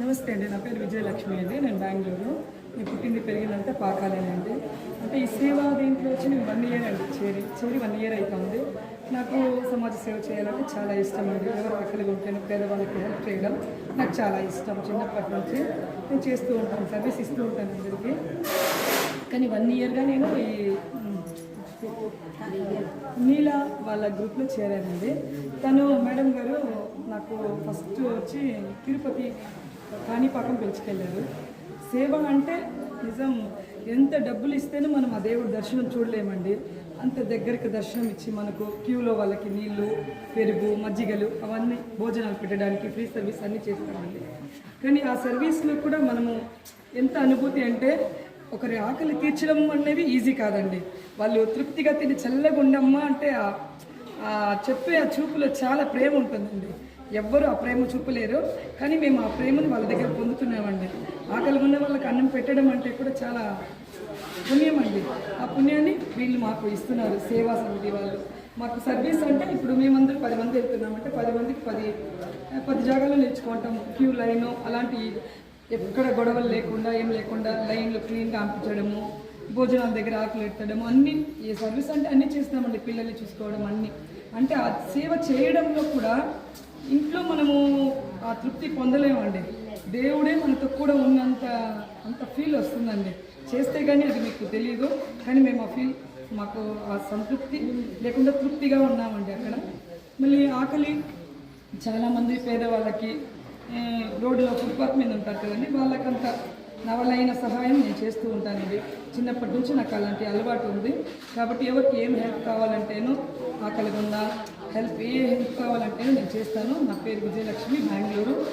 నమస్తే అండి. నా పేరు విజయలక్ష్మి అండి. నేను బెంగళూరు. నేను పుట్టింది పెరిగిందంటే పాకాలేనండి అంటే ఈ సేవ దీంట్లో వచ్చి నేను వన్ ఇయర్ అండి. చేరి చేరి వన్ ఇయర్ అవుతుంది నాకు సమాజ సేవ చేయాలంటే చాలా ఇష్టం అండి. ఎవరు ఆకలిగా ఉంటే పేదవాళ్ళకి హెల్ప్ చేయడం నాకు చాలా ఇష్టం. చిన్నప్పటి నుంచి నేను చేస్తూ ఉంటాను. సర్వీస్ ఇస్తూ ఉంటాను అందరికీ. కానీ వన్ ఇయర్గా నేను ఈ నీలా వాళ్ళ గ్రూప్లో చేరానండి. తను మేడం గారు నాకు ఫస్ట్ వచ్చి తిరుపతి కాణిపాకం పిలుచుకెళ్ళారు. సేవ అంటే నిజం. ఎంత డబ్బులు ఇస్తేనే మనం ఆ దేవుడి దర్శనం చూడలేమండి. అంత దగ్గరికి దర్శనం ఇచ్చి మనకు క్యూలో వాళ్ళకి నీళ్ళు పెరుగు మజ్జిగలు అవన్నీ భోజనాలు పెట్టడానికి ఫ్రీ సర్వీస్ అన్నీ చేస్తామండి. కానీ ఆ సర్వీస్లో కూడా మనము ఎంత అనుభూతి అంటే ఒకరి ఆకలి తీర్చడం అనేది ఈజీ కాదండి. వాళ్ళు తృప్తిగా తిని చల్లగా ఉండమ్మా అంటే ఆ- చెప్పే ఆ చూపులో చాలా ప్రేమ ఉంటుందండి. ఎవ్వరు ఆ ప్రేమ చూపలేరు. కానీ మేము ఆ ప్రేమను వాళ్ళ దగ్గర పొందుతున్నామండి. ఆకలి ఉన్న వాళ్ళకి అన్నం పెట్టడం అంటే కూడా చాలా పుణ్యం అండి. ఆ పుణ్యాన్ని వీళ్ళు మాకు ఇస్తున్నారు సేవా సమితి వాళ్ళు. మాకు సర్వీస్ అంటే ఇప్పుడు మేమందరం పది మంది వెళ్తున్నామంటే పది మందికి పది పది జాగాలో నేర్చుకుంటాం. క్యూ లైన్ అలాంటి ఎక్కడ గొడవలు లేకుండా ఏం లేకుండా లైన్లో క్లీన్గా పంపించడము భోజనాల దగ్గర ఆకులు ఎత్తడము అన్నీ ఈ సర్వీస్ అంటే అన్నీ చేస్తామండి పిల్లల్ని చూసుకోవడం అన్నీ. అంటే ఆ సేవ చేయడంలో కూడా ఇంట్లో మనము ఆ తృప్తి పొందలేమండి. దేవుడే మనతో కూడా ఉన్నంత అంత ఫీల్ వస్తుందండి. చేస్తే కానీ అది మీకు తెలియదు కానీ మేము ఆ ఫీల్ మాకు ఆ సంతృప్తి లేకుండా తృప్తిగా ఉన్నామండి అక్కడ. మళ్ళీ ఆకలి చాలామంది పేదవాళ్ళకి రోడ్డులో ఫుట్పాత్ మీద ఉంటారు కదండి వాళ్ళకంత నా వల్ల అయిన సహాయం నేను చేస్తూ ఉంటానండి. చిన్నప్పటి నుంచి నాకు అలాంటి అలవాటు ఉంది. కాబట్టి ఎవరికి ఏం హెల్ప్ కావాలంటేను ఆకలిగా ఉన్నా హెల్ప్ ఏ హెల్ప్ కావాలంటేను నేను చేస్తాను. నా పేరు విజయలక్ష్మి బెంగళూరు.